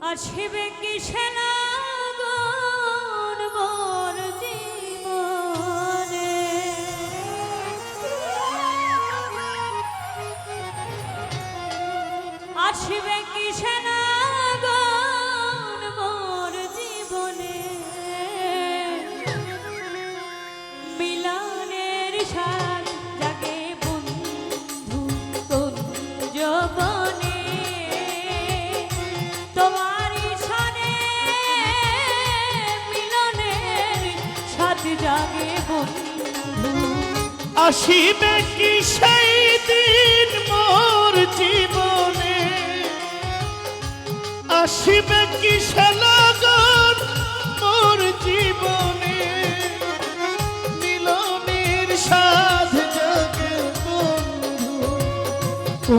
আসিবে কি জীবনে? আসিবে আসিবে কি সেই দিন মোর জীবনে? আসিবে কি সে লগন মোর জীবনে? মিলনের সাধ জাগে বন্ধু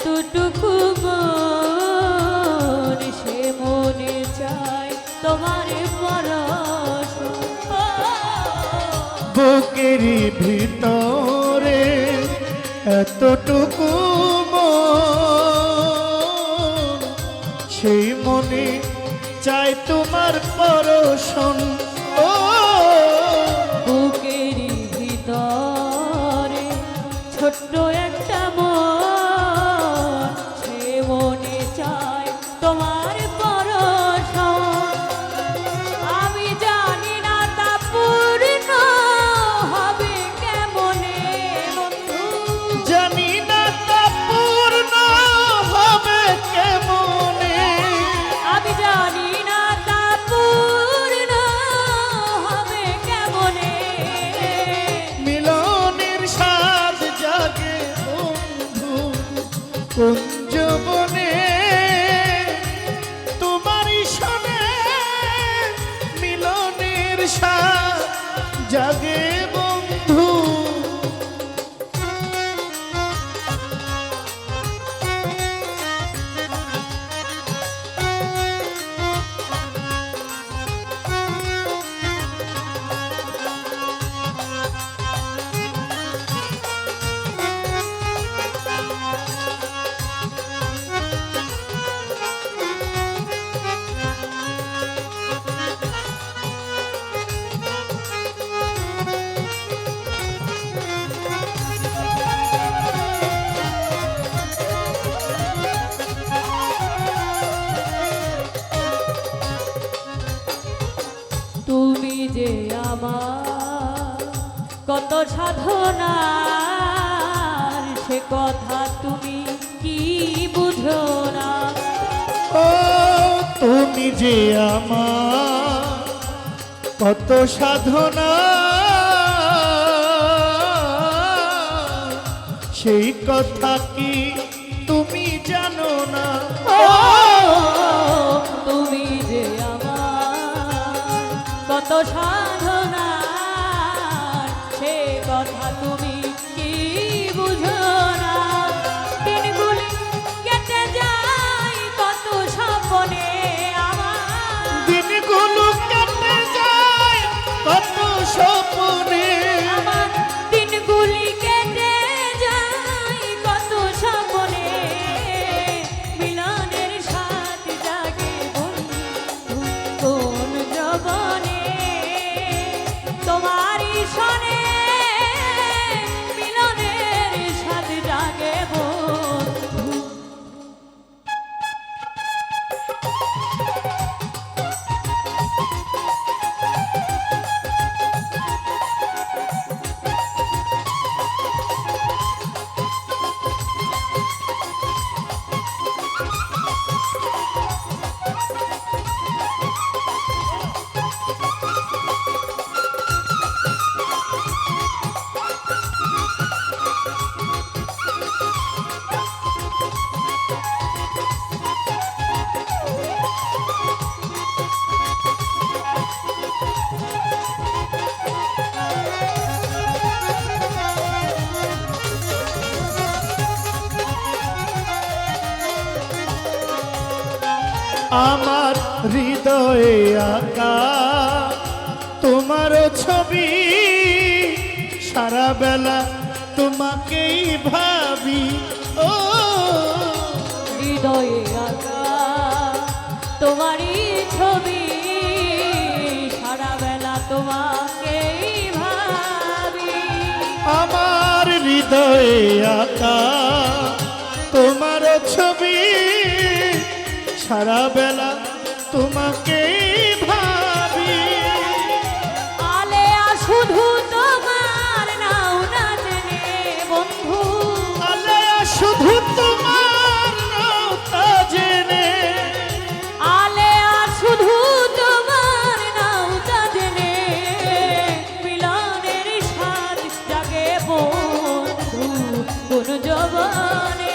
এতটুকু মন সে মনে চায় তোমার পরশ। বুকেরই ভিতরে এতটুকু সেই মনে চাই তোমার পরশন। Thank you. আমার কত সাধনার সে কথা তুমি কি বুঝো না? ও তুমি যে আমার কত সাধনা সেই কথা কি তুমি জানো না? ও তুমি যে আমার কত সাধনার তুমি আমার হৃদয়ে আঁকা। তোমার ছবি সারা বেলা তোমাকেই ভাবি। ও হৃদয়ে আঁকা তোমারই ছবি সারা বেলা তোমাকেই ভাবি। আমার হৃদয়ে আঁকা তোমার ছবি সারা বেলা তোমাকে ভাবি। আলেয়া শুধু তোমার নাও না জেনে বন্ধু আলেয়া শুধু তোমার নৌতা জেনে আলেয়া শুধু তোমার নাও তা জেনে মিলনের স্বাদ জাগে বন্ধু কোন জবানে